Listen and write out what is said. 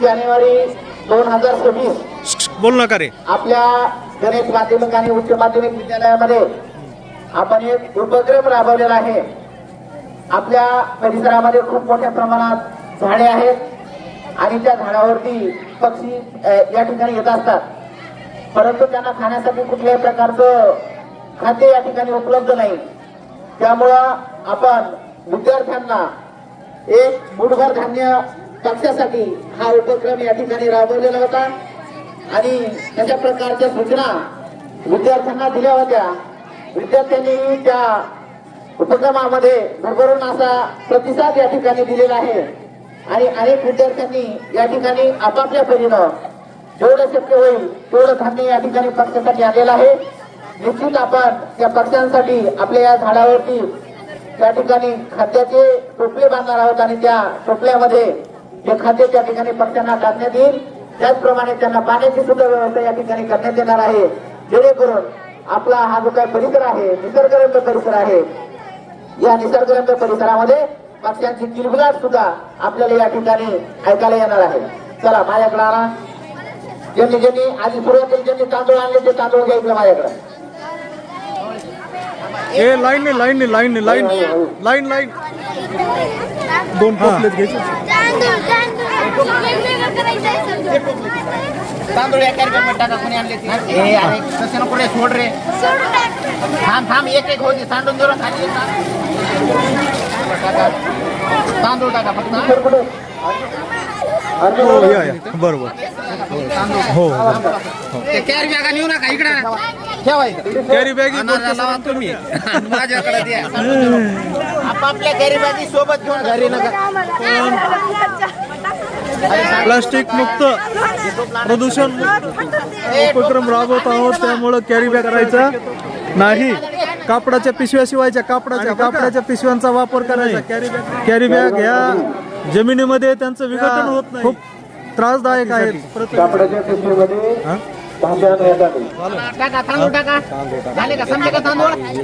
जानेवारी दोन हजार सव्वीस. बोल नका रे? आपल्या गणेश माध्यमिक आणि उच्च माध्यमिक विद्यालयामध्ये आपण एक उपक्रम राबवलेला आहे. आपल्या परिसरामध्ये खूप मोठ्या प्रमाणात झाडे आहेत आणि त्या झाडावरती पक्षी या ठिकाणी येत असतात. परंतु त्यांना खाण्यासाठी कुठल्याही प्रकारचं खाद्य या ठिकाणी उपलब्ध नाही. त्यामुळं आपण विद्यार्थ्यांना एक मुठभर धान्य पक्षासाठी हा उपक्रम या ठिकाणी राबवलेला होता. आणि अशा प्रकारच्या सूचना विद्यार्थ्यांना दिल्या होत्या. विद्यार्थ्यांनी त्या उपक्रमामध्ये भरभरून असा प्रतिसाद या ठिकाणी दिलेला आहे. आणि अनेक विद्यार्थ्यांनी या ठिकाणी आपापल्या परीनं जेवढं शक्य होईल तेवढं धान्य या ठिकाणी पक्षासाठी आलेलं आहे. निश्चित आपण त्या पक्षांसाठी आपल्या या झाडावरती त्या ठिकाणी खाद्याचे टोपले बांधणार आहोत आणि त्या टोपल्यामध्ये जे खाद्य त्या ठिकाणी पक्ष्यांना टाकण्यात येईल. त्याचप्रमाणे त्यांना पाण्याची सुद्धा व्यवस्था या ठिकाणी करण्यात येणार आहे. जेणेकरून आपला हा जो काही परिसर आहे निसर्गरम्य परिसर आहे या निसर्गरम्य परिसरामध्ये पक्ष्यांची किलबिलाट सुद्धा आपल्याला या ठिकाणी ऐकायला येणार आहे. चला माझ्याकडे आणा. ज्यांनी ज्यांनी आधी सुरुवातीला ज्यांनी तांदूळ आणले ते तांदूळ घ्या इकडे माझ्याकडे. ए लाईन ने लाईन ने लाईन ने लाईन लाईन लाईन दोन टोपलेच घ्यायचे तांदूळ एका रिकाम्यात टाका कोणी आणले ते ए, अरे तसं नको रे। सोड रे थांब थांब एक एक होती सांडून जरा खाली। ये. तांदूळ टाका फक्त हो या या बरोबर। हो हो। ते कॅरी बॅगा नेऊ नका इकडं। ठेवायचं कॅरी बॅग लावा तुम्ही. माझ्याकडे द्या. आपापल्या कॅरी बॅगी सोबत घेऊन घरी नका. प्लास्टिक मुक्त प्रदूषण मुक्त उपक्रम राबवत आहोत. त्यामुळं कॅरी बॅग करायचा नाही. कापडाच्या पिशव्या शिवायच्या. कापडाच्या कापडाच्या पिशव्यांचा वापर करायचा. कॅरी बॅग कॅरी बॅग ह्या जमिनीमध्ये त्यांचं विघटन होत नाही. खूप त्रासदायक आहेत. कापडाच्या पिशवीमध्ये येतात टाका तांदूळ टाका. झाले का? समजे का तांदूळ?